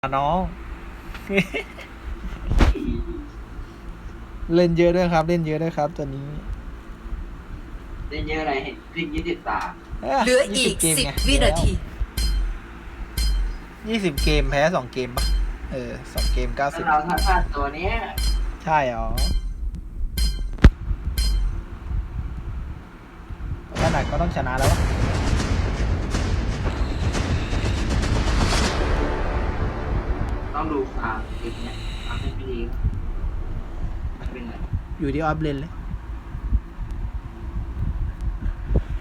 น้อง เล่นเยอะด้วยครับ เล่นเยอะด้วยครับตัวนี้เล่นเยอะอะไรเห็นคลิปยี่สิบตาเหลืออีก20เกมสิบไงวินาทียี่สิบเกมแพ้สองเกมปะเออสองเกมเก้าสิถ้าบเราถ้าพลาดตัวเนี้ยใช่หรอขนาดก็ต้องชนะแล้ว ต้องดูฟาร์มคลิปเนี้ยทำให้ไม่ดีมันเป็นไงอยู่ที่ออฟเลนเลย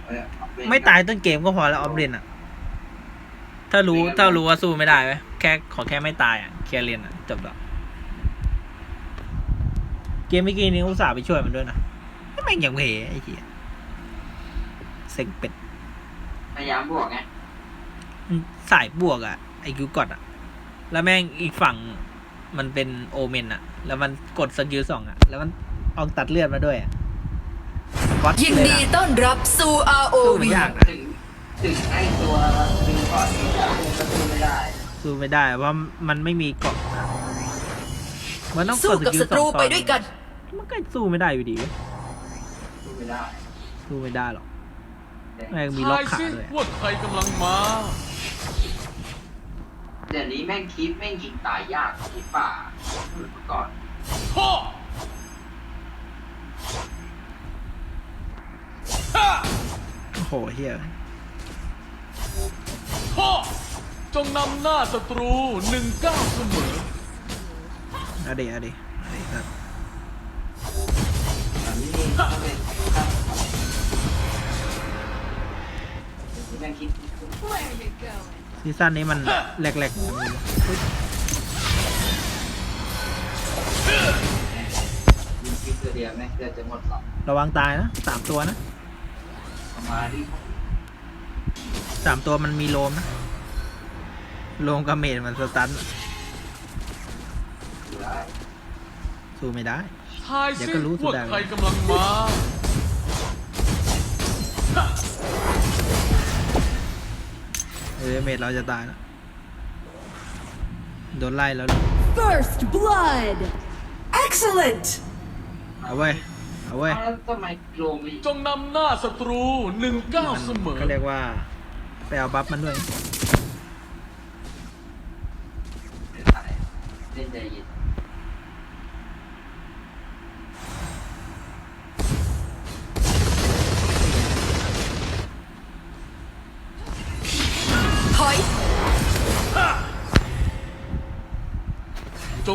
เออเป็นไม่ตายต้นเกมก็พอแล้วออฟเลนอะ ถ้ารู้ถ้ารู้ว่าสู้ไม่ได้ไหมแค่ขอแค่ไม่ตายอะเคลียร์เลนอะจบแล้วเกมเมื่อกี้นี้อุตส่าห์ไปช่วยมันด้วยนะแม่งยังเหไอ้เหี้ยเซ็งเป็ด พยายามบวกไงมันสายบวกอะไอ้กิวกดอะ แล้วแม่งอีกฝั่งมันเป็นโอเมนอะแล้วมันกดสกิลสองอะแล้วมันเอาตัดเลือดมาด้วยอะก๊อตยินเลยดีนะต้อนรับสู่ สู้ ROV ไม่ยากนะถึงถึงไอ้ตัวดึงก่อนที่จะลงประตูไม่ได้ สู้ไม่ได้เพราะมันไม่มีเกาะมันต้องสู้กดกับกิลศัตรูสองไปด้วยกัน มันก็สู้ไม่ได้อยู่ดีสู้ไม่ได้สู้ไม่ได้หรอกแม่งมีล็อกทายขาสิด้วยว่าใครกำลังมา เดี๋ยวนี้แม่งคลิปแม่งยิงตายยากกว่าที่ป่าเมื่อก่อนพ่อฮ่าโอ้โหเฮียพ่อจงนำหน้าศัตรูหนึ่งก้าวเสมอเอาเดเอาเดเอาเดครับอันนี้ต้องเป็นครับแม่งคิด ซีซั่นนี้มันแหลกๆอย่างนี้วะยิงคิดตัวเดียวแม่งเกือบจะหมดหรอกระวังตายนะสามตัวนะประมาณที่สามตัวมันมีโลมนะ โลมกับเมดมันสตันอยู่ได้สู้ไม่ได้ ทายเดี๋สิยวก็รู้สุดว่าได้ใครกำลังมา เออเมดเราจะตายแล้วโดนไล่แล้ว First blood! Excellent! เอาเว้ยเอาเว้ยแล้วทำไมโลมีจงนำหน้าศัตรูหนึ่งก้าวเสมอก็เรียกว่าไปเอาบัฟมันด้วย เล่นใจเย็น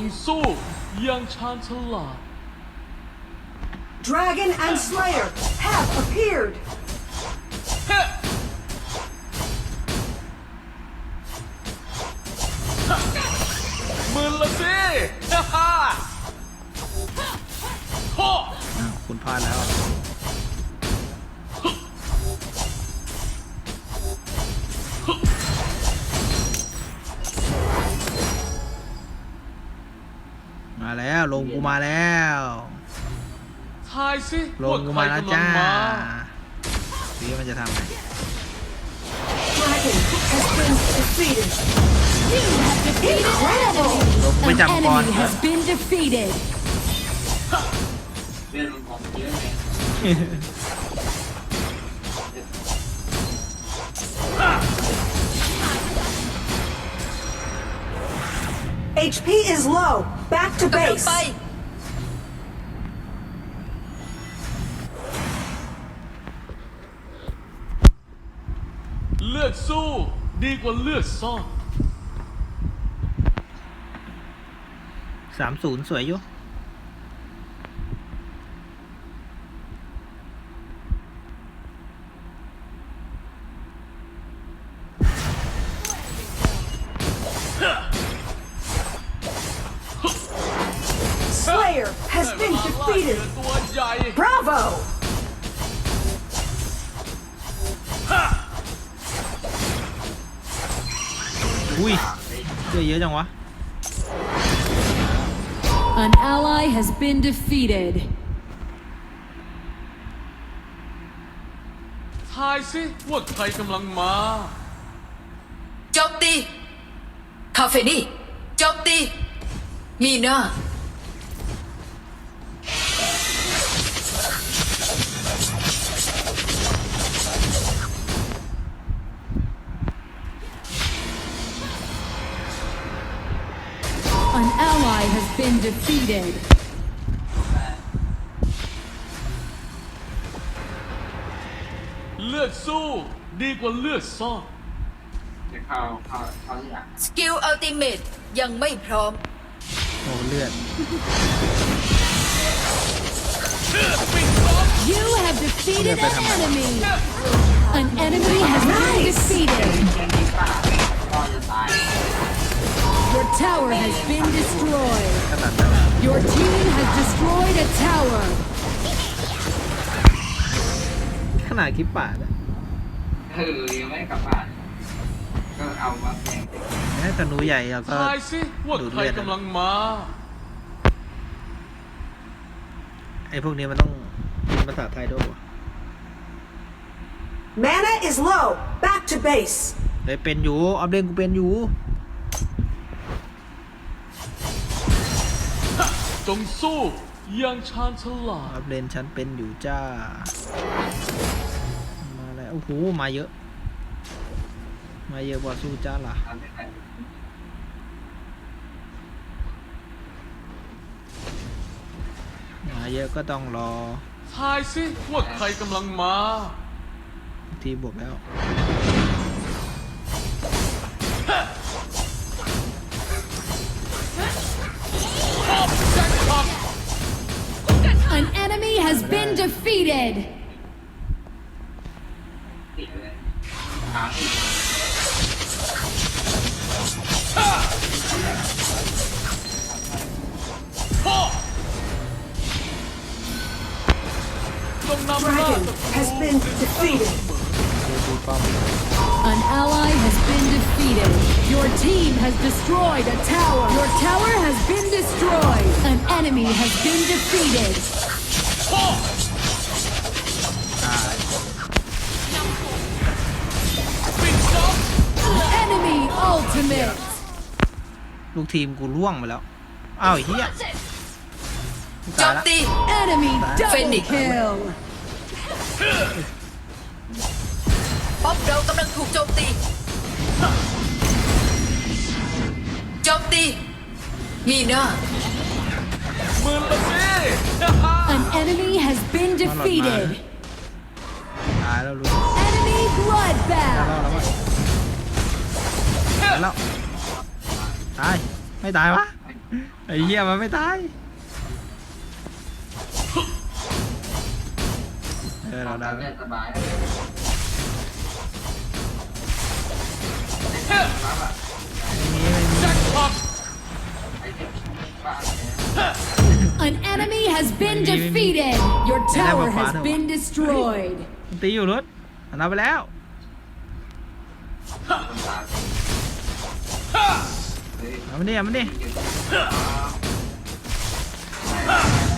งสู้อยังชาญฉลาด Dragon and Slayer have appeared! เฮ้หมืนละสิฮ่าฮ่าพ่ออ้าวคุณพลาดแล้ว มาแล้ว ลงกูมาแล้วทายสิลงว่ากูใครมาแล้วกำลัจ้างมาสีมันจะทำไง Dragon has been defeated! Incredible! ลงกูไปจับก่อน Enemy has been defeated! เ HP is low! Back to กำลัง base! ไปเลือกสู้ดีกว่าเลือกซ่อน สามศูนย์สวยอยู่ อุ้ยเยอะเยอะจังวะ An ally has been defeated. ทายสิว่าใครกำลังมา โจมตี คาเฟนี่ โจมตี มีหน้า An อัลติเมตยังไม่พร้อม โอ้เลือด You have defeated an enemy. An enemy has been defeated. าดคลิปป่าดอะเออยังไม่กลับบ้าน ก็เอามาแข่งแม้ธนูใหญ่เราก็ ทายสิว่าดูดใครเลือดกำลังมา ไอ้พวกนี้มันต้องเป็นภาษาไทยด้วยวะ Mana is low. Back to base. เฮ้ยเป็นอยู่ออฟเดนกูเป็นอยู่ จงสู้อย่างชาญฉลาอดอฟเดนฉันเป็นอยู่จ้ามาแล้ว โอ้โหมาเยอะ มาเยอะกว่าสู้จ้าล่ะทำให้ใครมาเยอะก็ต้องรอทายสิว่าใครกำลังมา ทีบวกแล้ว An enemy has been defeated. destroyed a tower. Your tower has been destroyed. An enemy has been defeated. ตาย Enemy ultimate. ลูกทีมกูล่วงไปแล้ว อ้าวไอ้เฮีย โจ ตาย ม ละ ตี Enemy double Phoenix. kill. ป๊อปเรากำลังถูกโจมตี โจ มตีมีหน้าหมื่นละสิ An enemy has been defeated. ตายแล้วรู้ Enemy แล้ว bloodbath. แล้ววะตายแล้วตายไม่ตายวะไอ้เหี้ยมันไม่ตายเออเราได้ทำแล้ว An enemy has been defeated. Your tower has been destroyed. มันตีอยู่รถมันเอาไปแล้วคนตายเฮ้ยเอามันดิเอามันดิ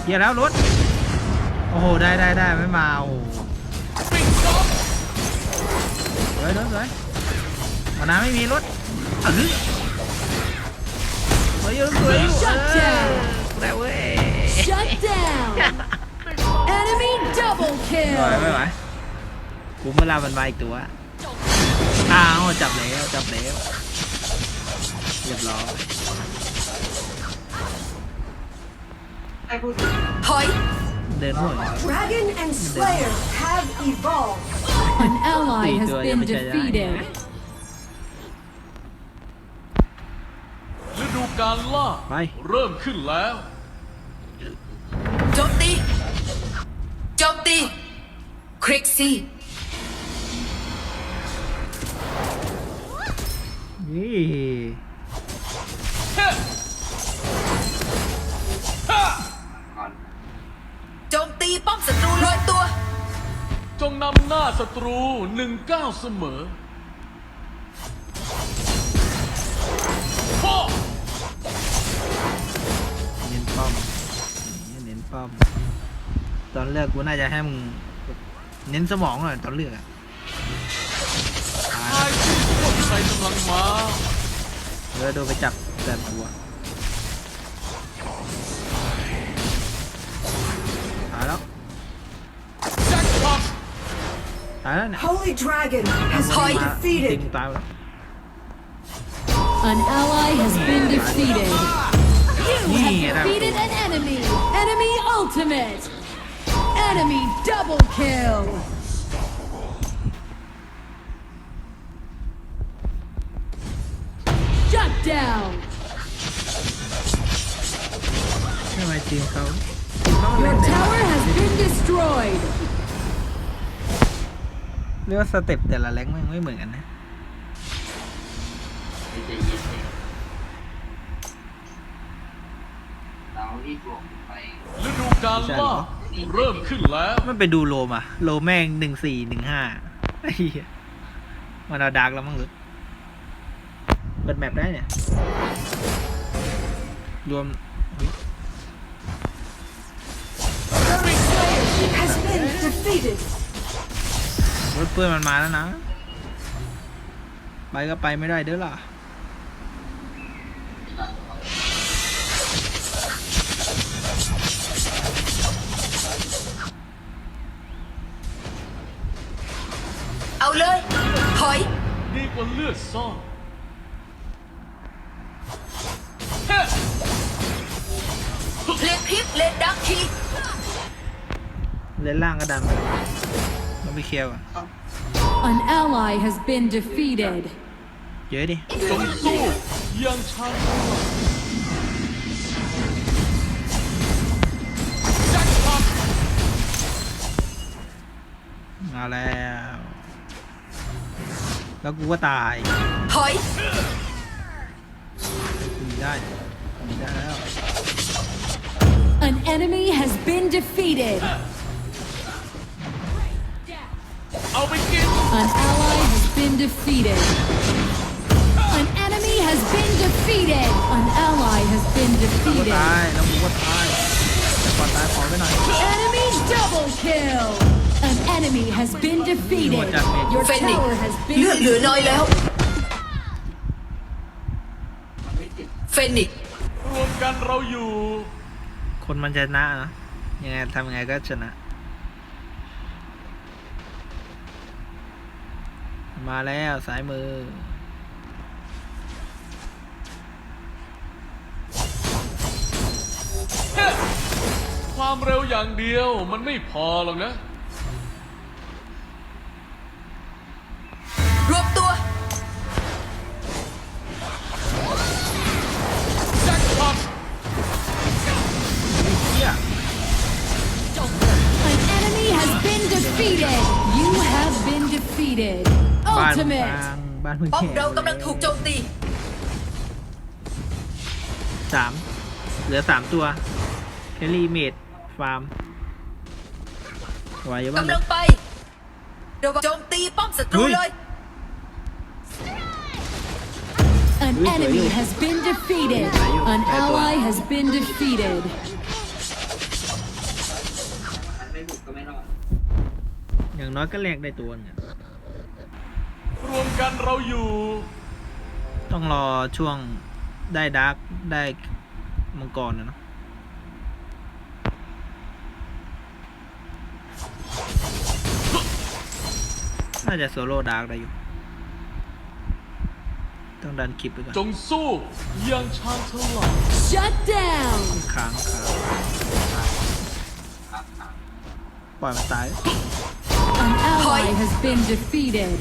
เหี้ยแล้วรถ โอ้โห ได้ได้ได้ไม่มาโอ้โหสวยรถสวยมาน้ำไม่มีรถเออสวยอยู่สวยอยู่เอ Shut อ down. ได้เว้ย double ไหว kill. ไม่ไหวกูเมื่อลามันมาอีกตัวอ้าวจับแล้วจับแล้วเรียบร้อยไอ้พูดถอย เดินห่วย Dragon and Slayer have evolved. An ally has Tidur, been ya, percaya. defeated. ฤดูการล่า ไป เริ่มขึ้นแล้ว คริกซี่นี่ก่อนโจมตีป้อมศัตรูลอยตัว จงนำหน้าศัตรูหนึ่งก้าวเสมอพ่อเน้นป้อมนี่เน้นป้อม ตอนเลือกกูน่าจะให้มึง เน้นสมองหน่อยตอนเลือกอะตายทายสิว่าใครกำลังมาเออโดนไปจับแต่ตัวตายแล้วแจ็คพอตตายแล้วเนี่ย Holy Dragon has มา been จริ defeated. งตายแล้ว An ally has been defeated. You Yeah, have that- defeated an enemy. Enemy ultimate. Enemy double kill. Shut down. ทำไมทีมเขาทีมเขาเล่ Your นได้ tower has been destroyed. เรียกว่าสเต็ปแต่ละแรงมันไม่เหมือนกันนะ ไม่ใจเย็นเลยเราที่บวกไปฤดูกาลล่า เริ่มขึ้นแล้วมันไปดูโลมาโลแม่งหนึ่งสี่หนึ่งห้าไอ้เหี้ยมันเอาดาร์กแล้วมั้งหรือเปิดแมปได้เนี่ย รวม Has been defeated. รถเพื่อนมันมาแล้วนะ ไปก็ไปไม่ได้เด้อล่ะ เอาเลย ถอย ดีกว่าเลือดซ่อนเฮ้เลนพิษเลนดักทีเล่นล่างก็ดันไปต้องไปเคลียร์ก่อน An ally has been defeated. เยอะดิจงสู้อยังชาญฉลาดแจ็คพอตมาแล้ว แล้วกูก็ตาย ถอย กูได้กูได้แล้ว An enemy has been defeated. เอาไปกิน An ally has been defeated. An enemy has been defeated. An ally has been กูก็ defeated. ตาย แล้วกูก็ตาย แต่ก่อนตายขอไปหน่อย Enemy double kill. An enemy has been defeated. Your Phoenix. tower has เลือด been เหลือน้อยแล้วมันไม่ติดเฟนิกซ์รวมกันเราอยู่ คนมันชนะนะยังไงทำยังไงก็ชนะ มาแล้วสายมือ ความเร็วอย่างเดียวมันไม่พอหรอกนะ บ้านมึง Ultimate. พังบ้านมึงป้อมแข็งเรากำลังถูกโจมตี สามเหลือสามตัวแคลรี่เมดฟาร์มไหวอยู่บ้างกำลังไประวังโจมตีป้อมศัตรูเฮ้ยเลย An Ui, enemy ui. has been defeated. An ally has been defeated. มันไม่บุกก็ไม่รอดอย่างน้อยก็แลกได้ตัวหนึงอะ รวมกันเราอยู่ ต้องรอช่วงได้ดาร์กได้มังกรนะเนาะน่าจะโซโล่ดาร์กได้อยู่ ต้องดันคลิปไปก่อนจงสู้อยังชาญฉลาด Shut down. ค้างค้างปล่อยมันตาย An ally Thôi. has been defeated.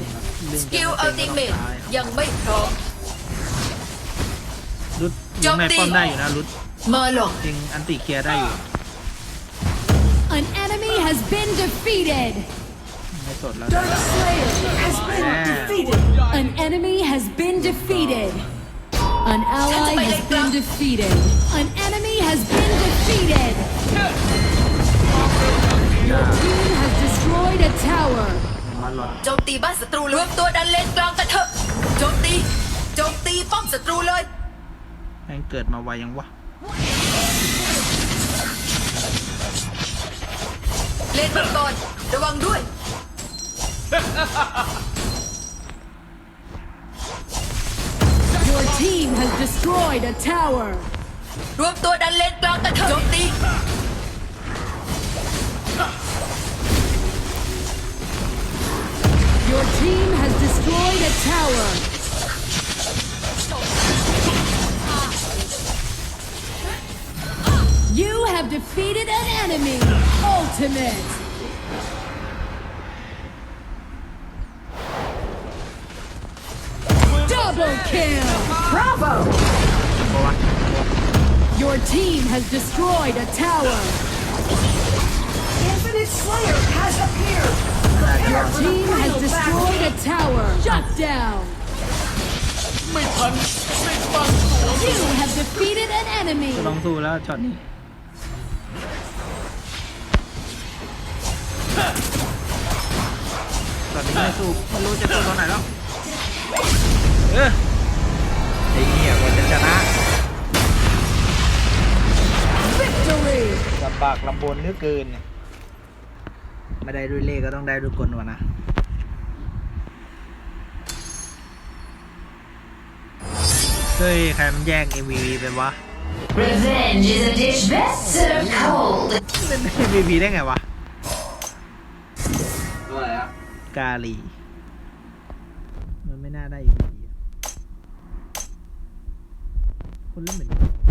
เล่นสจะกิลไม่อัลเป็ตินเมก็ตต้องตายยังไม่พร้อมรุดโจยิงมในตีป้อมได้อยู่นะรุดมาหลอกยิงอันติเคลียร์ได้อยู่ An enemy has been defeated. ไม่สดแล้ว Dark Slayer has been Yeah. defeated. An enemy has been defeated. An ally has been defeated. An enemy has been defeated. Your team has destroyed a tower. มันหลอดโจมตีบ้านศัตรูรวมตัวดันเลนกลางกันเถอะโจมตีโจมตีป้อมศัตรูเลยแม่งเกิดมาไวยังวะเลนมังกรระวังด้วย Your team has destroyed a tower. รวมตัวดันเลนกลางกันเถอะโจมตี Your team has destroyed a tower. You have defeated an enemy. Ultimate. Double kill. Bravo. Your team has destroyed a tower. Infinite Slayer has appeared. Your Prepare for the team has final destroyed battle! a tower. Shut down. ไม่ทันไม่ตั้งตัว You have defeated an enemy. ลองสู้แล้วช็อตนี้ ช็อตนี้ไม่สู้ไม่รู้จะสู้ตอนไหนแล้ว เออไอ้เหี้ยกว่าจะชนะ Victory. ลำบากลำบนเหลือเกินเนี่ย ไม่ได้ด้วยเล่ห์ก็ต้องได้ด้วยกลวะนะเฮ้ย ใครมันแย่ง MVP ไปวะ Revenge is a dish best served cold. เล่น MVP ได้ไงวะตัวอะไรครับกาลี มันไม่น่าได้ MVP อะคนเล่นเหมือน